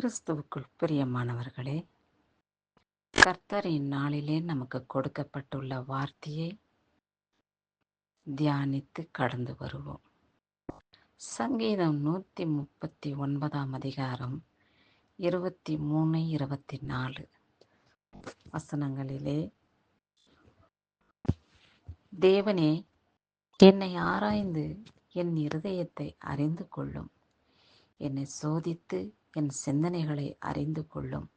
கிறிஸ்துவுக்குள் பிரியமானவர்களே கர்த்தர் இந்நாளிலே நமக்கு கொடுக்கப்பட்டுள்ள வார்த்தையை தியானித்து கடந்து வருவோம். சங்கீதம் நூற்றி முப்பத்தி ஒன்பதாம் அதிகாரம் இருபத்தி மூணு இருபத்தி நாலு வசனங்களிலே தேவனே என்னை ஆராய்ந்து என் இருதயத்தை அறிந்து கொள்ளும். என்னை சோதித்து என் சிந்தனைகளை அறிந்து கொள்ளும்.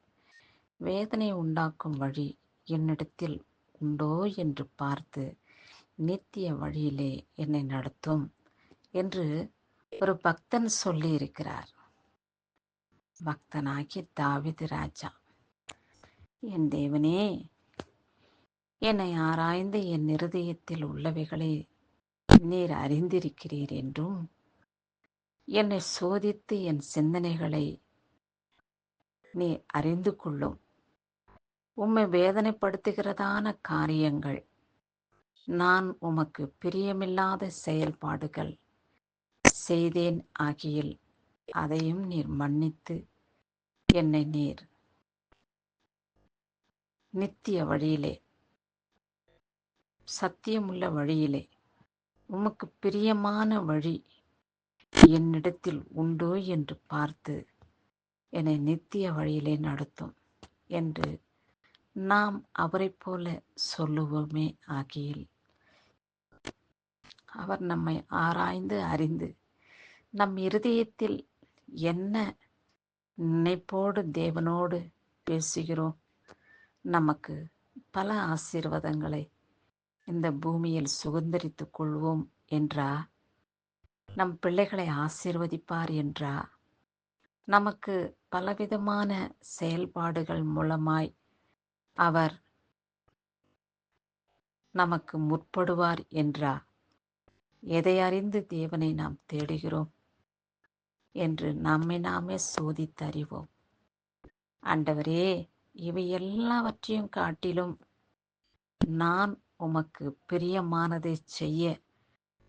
வேதனை உண்டாக்கும் வழி என்னிடத்தில் உண்டோ என்று பார்த்து நித்திய வழியிலே என்னை நடத்தும் என்று ஒரு பக்தன் சொல்லி இருக்கிறார் பக்தனாகி தாவிது ராஜா என் தேவனே என்னை ஆராய்ந்து என் இருதயத்தில் உள்ளவைகளை நீர் அறிந்திருக்கிறீர் என்றும் என்னை சோதித்து என் சிந்தனைகளை நீ அறிந்து கொள்ளும். உம்மை வேதனைப்படுத்துகிறதான காரியங்கள். நான் உமக்கு பிரியமில்லாத செயல்பாடுகள் செய்தேன் ஆகியில் அதையும் நீர் மன்னித்து என்னை நீர் நித்திய வழியிலே சத்தியமுள்ள வழியிலே உமக்கு பிரியமான வழி என்னிடத்தில் உண்டோ என்று பார்த்து என்னை நித்திய வழியிலே நடத்தும் என்று நாம் அவரைப் போல சொல்லுவோமே ஆகியில். அவர் நம்மை ஆராய்ந்து அறிந்து நம் இருதயத்தில் என்ன நினைப்போடு தேவனோடு பேசுகிறோம் நமக்கு பல ஆசீர்வாதங்களை இந்த பூமியில் சுதந்திரித்துக் கொள்வோம் என்றா? நம் பிள்ளைகளை ஆசீர்வதிப்பார் என்றா? நமக்கு பலவிதமான செயல்பாடுகள் மூலமாய் அவர் நமக்கு முற்படுவார் என்றா? எதை அறிந்து தேவனை நாம் தேடுகிறோம் என்று நம்மை நாமே சோதித்தறிவோம். ஆண்டவரே இவை எல்லாவற்றையும் காட்டிலும் நான் உமக்கு பிரியமானதை செய்ய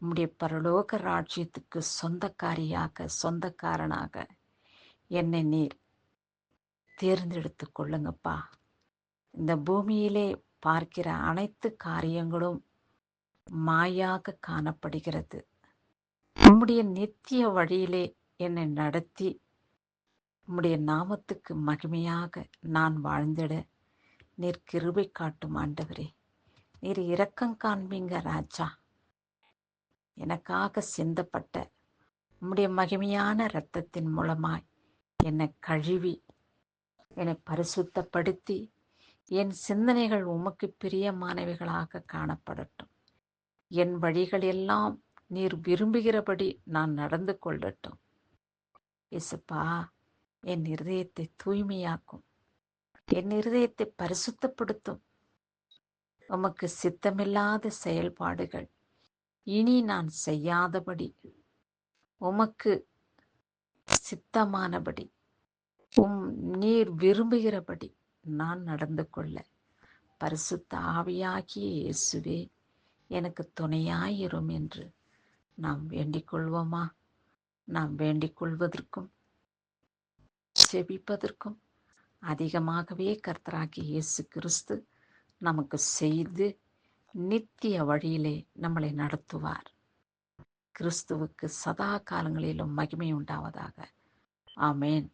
உம்முடைய பரலோக ராஜ்யத்துக்கு சொந்தக்காரியாக சொந்தக்காரனாக என்னை நீர் தேர்ந்தெடுத்து கொள்ளுங்கப்பா. இந்த பூமியிலே பார்க்கிற அனைத்து காரியங்களும் மாயாக காணப்படுகிறது. உம்முடைய நித்திய வழியிலே என்னை நடத்தி உம்முடைய நாமத்துக்கு மகிமையாக நான் வாழ்ந்திட நீர் கிருபை காட்டும் ஆண்டவரே. நீர் இரக்கம் காண்பீங்க ராஜா. எனக்காக சிந்தப்பட்ட உம்முடைய மகிமையான இரத்தத்தின் மூலமாய் என்னை கழுவி என்னை பரிசுத்தப்படுத்தி என் சிந்தனைகள் உமக்கு பிரியமானவைகளாக காணப்படட்டும். என் வழிகள் எல்லாம் நீர் விரும்புகிறபடி நான் நடந்து கொள்ளட்டும். இசுப்பா என் இருதயத்தை தூய்மையாக்கும். என் இருதயத்தை பரிசுத்தப்படுத்தும். உமக்கு சித்தமில்லாத செயல்பாடுகள் இனி நான் செய்யாதபடி. உமக்கு சித்தமானபடி. உம் நீர் விரும்புகிறபடி நான் நடந்து கொள்ள. பரிசுத்த ஆவியாகிய இயேசுவே எனக்கு துணையாயிரும் என்று நாம் வேண்டிக் கொள்வோமா நாம் வேண்டிக் கொள்வதற்கும் செபிப்பதற்கும் அதிகமாகவே கர்த்தராகி இயேசு கிறிஸ்து நமக்கு செய்து நித்திய வழியிலே நம்மளை நடத்துவார். கிறிஸ்துவுக்கு சதா காலங்களிலும் மகிமை உண்டாவதாக. ஆமேன்.